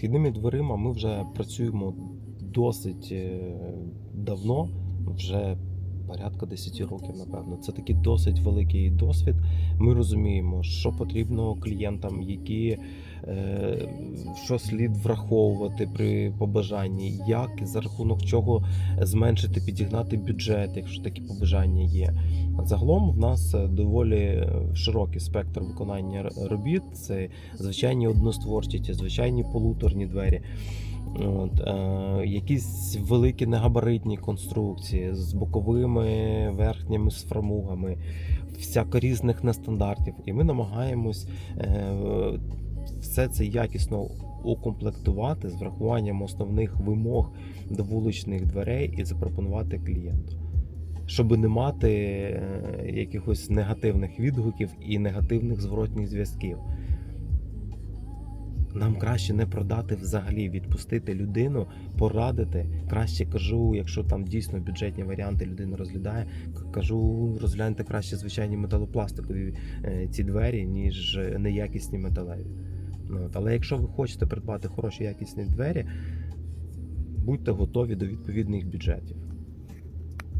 Східними дверима. Ми вже працюємо досить е, давно, вже порядка 10 років, напевно. Це такий досить великий досвід. Ми розуміємо, що потрібно клієнтам, які е, що слід враховувати при побажанні, як за рахунок чого зменшити, підігнати бюджет, якщо такі побажання є. Загалом в нас е, доволі широкий спектр виконання робіт. Це звичайні одностворчі, звичайні полуторні двері. От, е, якісь великі негабаритні конструкції з боковими верхніми з фрамугами, всяко різних нестандартів. І ми намагаємось е, все це якісно укомплектувати з врахуванням основних вимог до вуличних дверей і запропонувати клієнту. Щоб не мати е, якихось негативних відгуків і негативних зворотних зв'язків. Нам краще не продати взагалі, відпустити людину, порадити. Краще кажу, якщо там дійсно бюджетні варіанти людина розглядає, кажу, розгляньте краще звичайні металопластикові е, ці двері, ніж е, неякісні металеві. Ну, от. Але якщо ви хочете придбати хороші якісні двері, будьте готові до відповідних бюджетів.